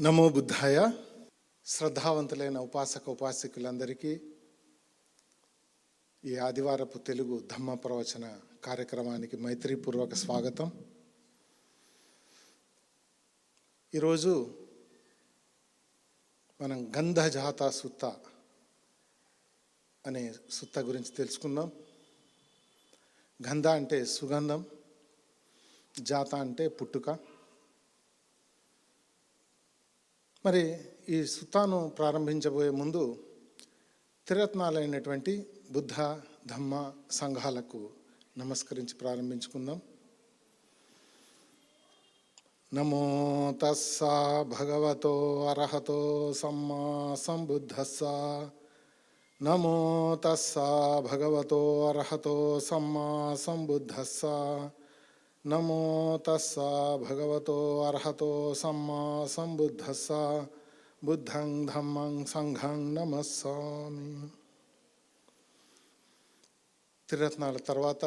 నమో బుద్ధాయ శ్రద్ధావంతులైన ఉపాసక ఉపాసకులందరికీ ఈ ఆదివారపు తెలుగు ధమ్మ ప్రవచన కార్యక్రమానికి మైత్రీపూర్వక స్వాగతం. ఈరోజు మనం గంధజాత సుత్త అనే సుత్త గురించి తెలుసుకుందాం. గంధ అంటే సుగంధం జాత అంటే పుట్టుక. మరి ఈ సుతాను ప్రారంభించబోయే ముందు త్రిరత్నాలైనటువంటి బుద్ధ ధమ్మ సంఘాలకు నమస్కరించి ప్రారంభించుకుందాం. నమో తస్సా భగవతో అర్హతో సమ్మా సంబుద్ధస్స. నమో తస్సా భగవతో అర్హతో సమ్మా సంబుద్ధస్సా. నమో తస్స భగవతో అర్హతో సమ్మా సంబుద్ధస్స బుద్ధం ధమ్మం సంఘం నమస్సామి త్రిరత్నాల తర్వాత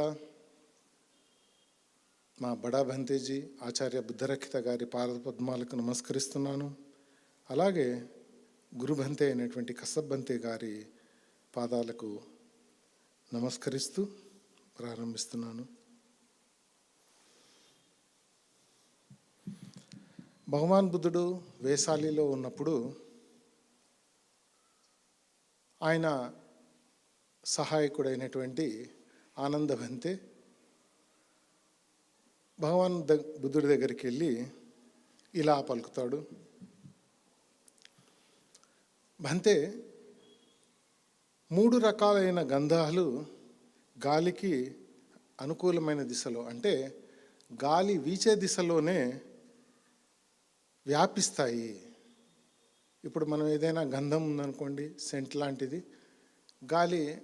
మా బడా భంతేజీ ఆచార్య బుద్ధరక్షిత గారి పాదపద్మాలకు నమస్కరిస్తున్నాను అలాగే గురుభంతే అయినటువంటి కసబ్బంతే గారి పాదాలకు నమస్కరిస్తూ ప్రారంభిస్తున్నాను। భగవాన్ బుద్ధుడు వేసాలిలో ఉన్నప్పుడు ఆయన సహాయకుడైనటువంటి ఆనందభంతే భగవాన్ ద బుద్ధుడి దగ్గరికి వెళ్ళి ఇలా పలుకుతాడు. భంతే మూడు రకాలైన గంధాలు గాలికి అనుకూలమైన దిశలో అంటే గాలి వీచే దిశలోనే వ్యాపిస్తాయి. ఇప్పుడు మనం ఏదైనా గంధం ఉందనుకోండి సెంట్ లాంటిది గాలి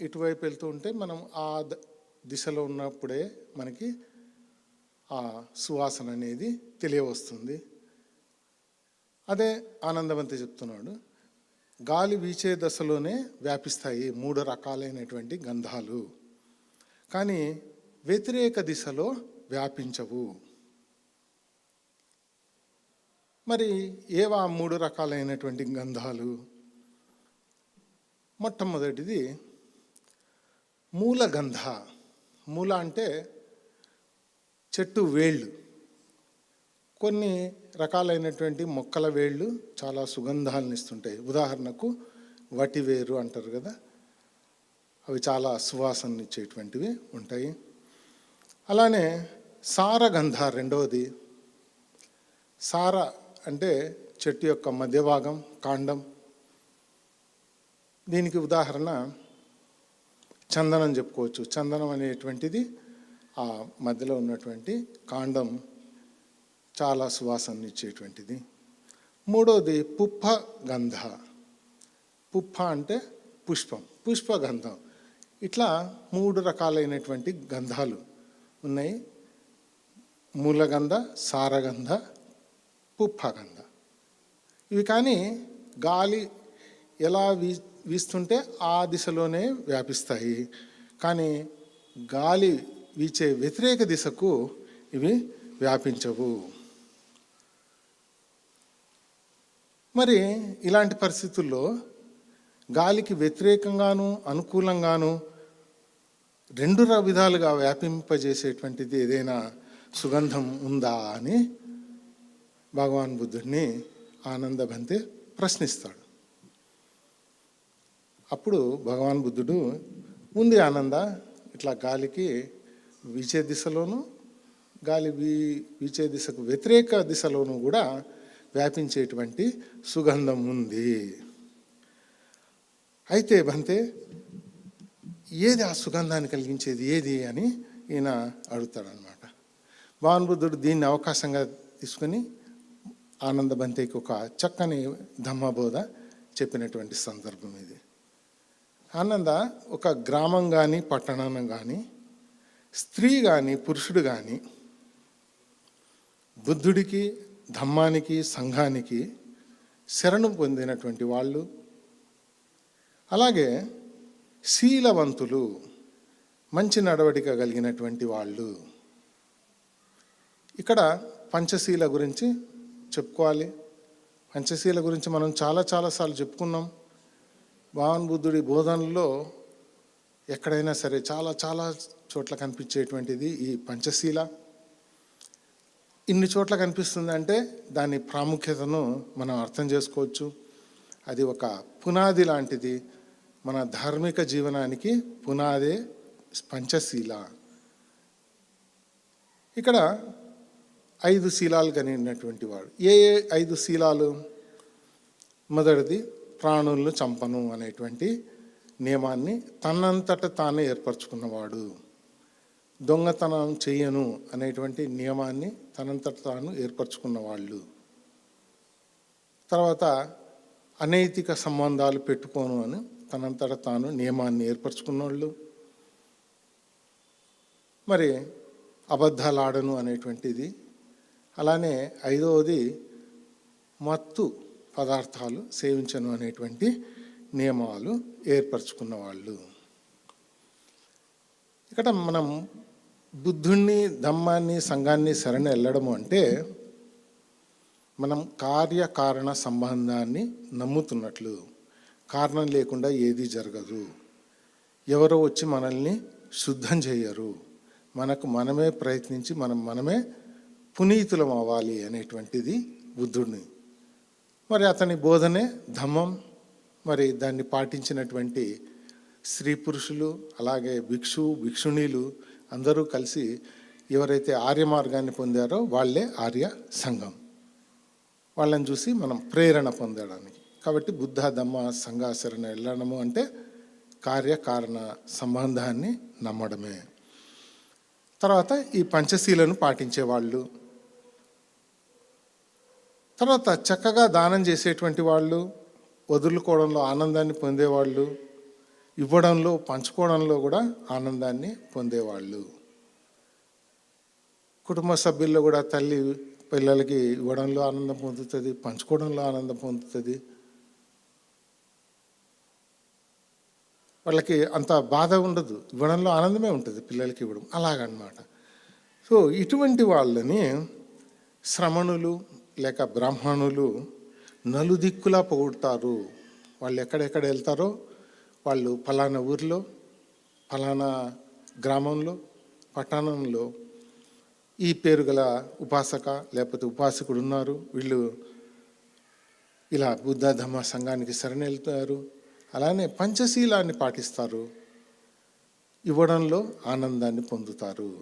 ఇటువైపు వెళ్తూ ఉంటే మనం ఆ దిశలో ఉన్నప్పుడే మనకి ఆ సువాసన అనేది తెలియవస్తుంది. అదే ఆనందవంతి చెప్తున్నాడు గాలి వీచే దశలోనే వ్యాపిస్తాయి మూడు రకాలైనటువంటి గంధాలు. కానీ వ్యతిరేక దిశలో వ్యాపించవు. మరి ఏవా మూడు రకాలైనటువంటి గంధాలు? మొట్టమొదటిది మూల గంధ. మూల అంటే చెట్టు వేళ్ళు. కొన్ని రకాలైనటువంటి మొక్కల వేళ్ళు చాలా సుగంధాలను ఇస్తుంటాయి. ఉదాహరణకు వటివేరు అంటారు కదా అవి చాలా సువాసన ఇచ్చేటువంటివి ఉంటాయి. అలానే సారగంధ రెండవది. సార అంటే చెట్టు యొక్క మధ్య భాగం కాండం. దీనికి ఉదాహరణ చందనం చెప్పుకోవచ్చు. చందనం అనేటువంటిది ఆ మధ్యలో ఉన్నటువంటి కాండం చాలా సువాసన ఇచ్చేటువంటిది. మూడోది పుప్ప గంధ పుప్ప అంటే పుష్పం పుష్పగంధం. ఇట్లా మూడు రకాలైనటువంటి గంధాలు ఉన్నాయి. మూలగంధ సారగంధ పుప్పగంధ ఇవి కానీ గాలి ఎలా వీ వీస్తుంటే ఆ దిశలోనే వ్యాపిస్తాయి. కానీ గాలి వీచే వ్యతిరేక దిశకు ఇవి వ్యాపించవు. మరి ఇలాంటి పరిస్థితుల్లో గాలికి వ్యతిరేకంగాను అనుకూలంగాను రెండు విధాలుగా వ్యాపింపజేసేటువంటిది ఏదైనా సుగంధం ఉందా అని భగవాన్ బుద్ధుడిని ఆనందభంతే ప్రశ్నిస్తాడు. అప్పుడు భగవాన్ బుద్ధుడు ఉంది ఆనంద ఇట్లా గాలికి వీచే దిశలోను గాలి వీ వీచే దిశకు వ్యతిరేక దిశలోను కూడా వ్యాపించేటువంటి సుగంధం ఉంది. అయితే బంతే ఏది ఆ సుగంధాన్ని కలిగించేది ఏది అని ఈయన అడుగుతాడనమాట భగవాన్ బుద్ధుడు దీన్ని అవకాశంగా తీసుకొని ఆనందబంతికి ఒక చక్కని ధమ్మబోధ చెప్పినటువంటి సందర్భం ఇది. ఆనంద ఒక గ్రామం కానీ పట్టణం కానీ స్త్రీ కానీ పురుషుడు కానీ బుద్ధుడికి ధమ్మానికి సంఘానికి శరణు పొందినటువంటి వాళ్ళు అలాగే శీలవంతులు మంచి నడవడిక కలిగినటువంటి వాళ్ళు. ఇక్కడ పంచశీల గురించి చెప్పుకోవాలి. పంచశీల గురించి మనం చాలా చాలాసార్లు చెప్పుకున్నాం. భావన్ బుద్ధుడి బోధనలో ఎక్కడైనా సరే చాలా చాలా చోట్ల కనిపించేటువంటిది ఈ పంచశీల. ఇన్ని చోట్ల కనిపిస్తుంది అంటే దాని ప్రాముఖ్యతను మనం అర్థం చేసుకోవచ్చు. అది ఒక పునాది లాంటిది. మన ధార్మిక జీవనానికి పునాదే పంచశీల. ఇక్కడ ఐదు శీలాలు కలిగినటువంటి వాడు. ఏ ఏ ఐదు శీలాలు? మొదటిది ప్రాణులను చంపను అనేటువంటి నియమాన్ని తనంతట తానే ఏర్పరచుకున్నవాడు. దొంగతనం చేయను అనేటువంటి నియమాన్ని తనంతట తాను ఏర్పరచుకున్న వాళ్ళు తర్వాత అనైతిక సంబంధాలు పెట్టుకోను అని తనంతట తాను నియమాన్ని ఏర్పరచుకున్న వాళ్ళు మరి అబద్ధాలు ఆడను అనేటువంటిది అలానే ఐదవది మత్తు పదార్థాలు సేవించను అనేటువంటి నియమాలు ఏర్పరచుకున్న వాళ్ళు. ఇక్కడ మనం బుద్ధుణ్ణి ధమ్మాన్ని సంఘాన్ని శరణ వెళ్ళడము అంటే మనం కార్యకారణ సంబంధాన్ని నమ్ముతున్నట్లు. కారణం లేకుండా ఏది జరగదు. ఎవరో వచ్చి మనల్ని శుద్ధం చేయరు. మనకు మనమే ప్రయత్నించి మనం మనమే పునీతులం అవ్వాలి అనేటువంటిది బుద్ధుడిని. మరి అతని బోధనే ధమ్మం. మరి దాన్ని పాటించినటువంటి స్త్రీ పురుషులు అలాగే భిక్షు భిక్షుణీలు అందరూ కలిసి ఎవరైతే ఆర్య మార్గాన్ని పొందారో వాళ్ళే ఆర్య సంఘం. వాళ్ళని చూసి మనం ప్రేరణ పొందడానికి. కాబట్టి బుద్ధ ధమ్మ సంఘాచరణ వెళ్ళడము అంటే కార్యకారణ సంబంధాన్ని నమ్మడమే. తర్వాత ఈ పంచశీలను పాటించే వాళ్ళు తర్వాత చక్కగా దానం చేసేటువంటి వాళ్ళు వదులుకోవడంలో ఆనందాన్ని పొందేవాళ్ళు ఇవ్వడంలో పంచుకోవడంలో కూడా ఆనందాన్ని పొందేవాళ్ళు. కుటుంబ సభ్యుల్లో కూడా తల్లి పిల్లలకి ఇవ్వడంలో ఆనందం పొందుతుంది పంచుకోవడంలో ఆనందం పొందుతుంది. వాళ్ళకి అంత బాధ ఉండదు ఇవ్వడంలో ఆనందమే ఉంటుంది పిల్లలకి ఇవ్వడం అలాగనమాట. సో ఇటువంటి వాళ్ళని శ్రమణులు లేక బ్రాహ్మణులు నలుదిక్కులా పొగుడతారు. వాళ్ళు ఎక్కడెక్కడ వెళ్తారో వాళ్ళు ఫలానా ఊరిలో ఫలానా గ్రామంలో పట్టణంలో ఈ పేరు గల ఉపాసక లేకపోతే ఉపాసకుడు ఉన్నారు. వీళ్ళు ఇలా బుద్ధ ధర్మ సంఘానికి శరణెళ్తారు. అలానే పంచశీలాన్ని పాటిస్తారు. ఇవ్వడంలో ఆనందాన్ని పొందుతారు.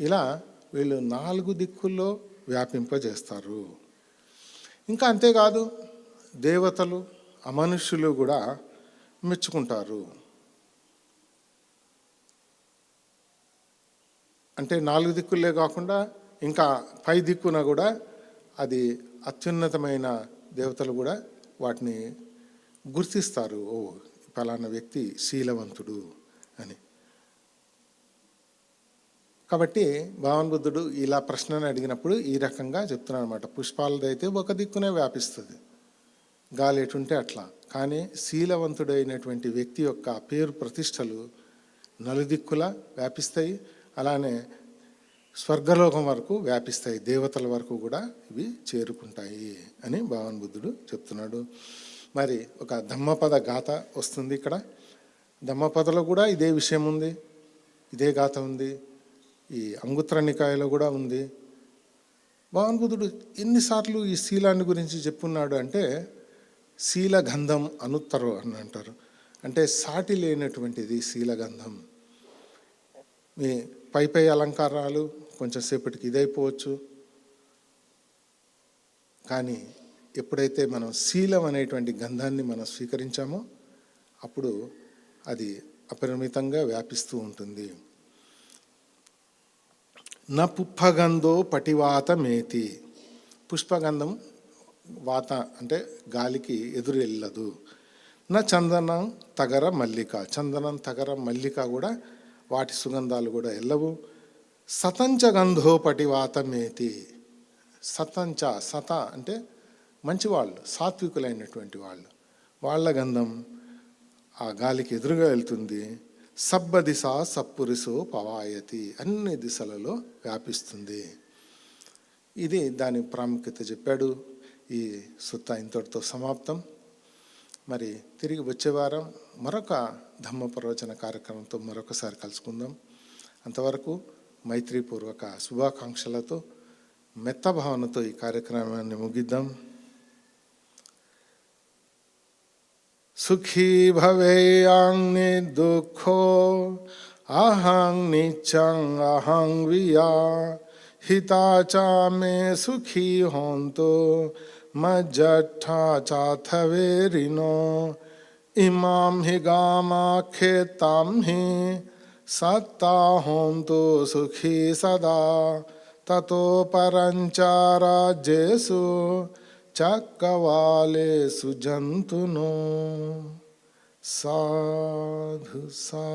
ఇలా వీళ్ళు నాలుగు దిక్కుల్లో వ్యాపింపజేస్తారు. ఇంకా అంతేకాదు దేవతలు అమనుష్యులు కూడా మెచ్చుకుంటారు. అంటే నాలుగు దిక్కులే కాకుండా ఇంకా పై దిక్కున కూడా అది అత్యున్నతమైన దేవతలు కూడా వాటిని గుర్తిస్తారు. ఓ ఫలానా వ్యక్తి శీలవంతుడు అని. కాబట్టి భావన్ బుద్ధుడు ఇలా ప్రశ్నను అడిగినప్పుడు ఈ రకంగా చెప్తున్నాడు అనమాట పుష్పాలదైతే ఒక దిక్కునే వ్యాపిస్తుంది. గాలి ఎటుంటే అట్లా. కానీ శీలవంతుడైనటువంటి వ్యక్తి యొక్క పేరు ప్రతిష్టలు నలుదిక్కులా వ్యాపిస్తాయి. అలానే స్వర్గలోకం వరకు వ్యాపిస్తాయి. దేవతల వరకు కూడా ఇవి చేరుకుంటాయి అని భావన్ బుద్ధుడు చెప్తున్నాడు. మరి ఒక ధమ్మపద గాథ వస్తుంది ఇక్కడ. ధమ్మపదలో కూడా ఇదే విషయం ఉంది. ఇదే గాథ ఉంది. ఈ అంగుత్ర నికాయలో కూడా ఉంది. భావన్బుద్ధుడు ఎన్నిసార్లు ఈ శీలాన్ని గురించి చెప్పున్నాడు అంటే శీలగంధం అనుత్తరు అని అంటారు. అంటే సాటి లేనటువంటిది శీలగంధం. మీ పై పై అలంకారాలు కొంచెం సేపటికి ఇదైపోవచ్చు. కానీ ఎప్పుడైతే మనం శీలం అనేటువంటి గంధాన్ని మనం స్వీకరించామో అప్పుడు అది అపరిమితంగా వ్యాపిస్తూ ఉంటుంది. నా పుప్పగంధో పటివాత మేతి పుష్పగంధం వాత అంటే గాలికి ఎదురు వెళ్ళదు నా చందనం తగర మల్లిక. చందనం తగర మల్లిక కూడా వాటి సుగంధాలు కూడా వెళ్ళవు సతంచ గంధోపటి వాతమేతి సతంచ సత అంటే మంచివాళ్ళు సాత్వికులైనటువంటి వాళ్ళు. వాళ్ళ గంధం ఆ గాలికి ఎదురుగా వెళ్తుంది. సబ్బ దిశ సప్పురిసో పవాయతి అన్ని దిశలలో వ్యాపిస్తుంది. ఇది దాని ప్రాముఖ్యత చెప్పాడు. ఈ సుత్త ఇంతటితో సమాప్తం. మరి తిరిగి వచ్చే వారం మరొక ధమ్మ ప్రవచన కార్యక్రమంతో మరొకసారి కలుసుకుందాం. అంతవరకు మైత్రీపూర్వక శుభాకాంక్షలతో మెత్త భావనతో ఈ కార్యక్రమాన్ని ముగిద్దాం. सुखी भवे भवेयांग्नि दुखो अहं निचं अहं विया। हिताचा मे सुखी होन्तो मज्जठा चाथवे रिनो इमाम हि गामाख्येतां हि सत्ता होन्तु सुखी सदा। ततो परंचारा जेसु చక్కవాలే సుజంతును. సాధు సా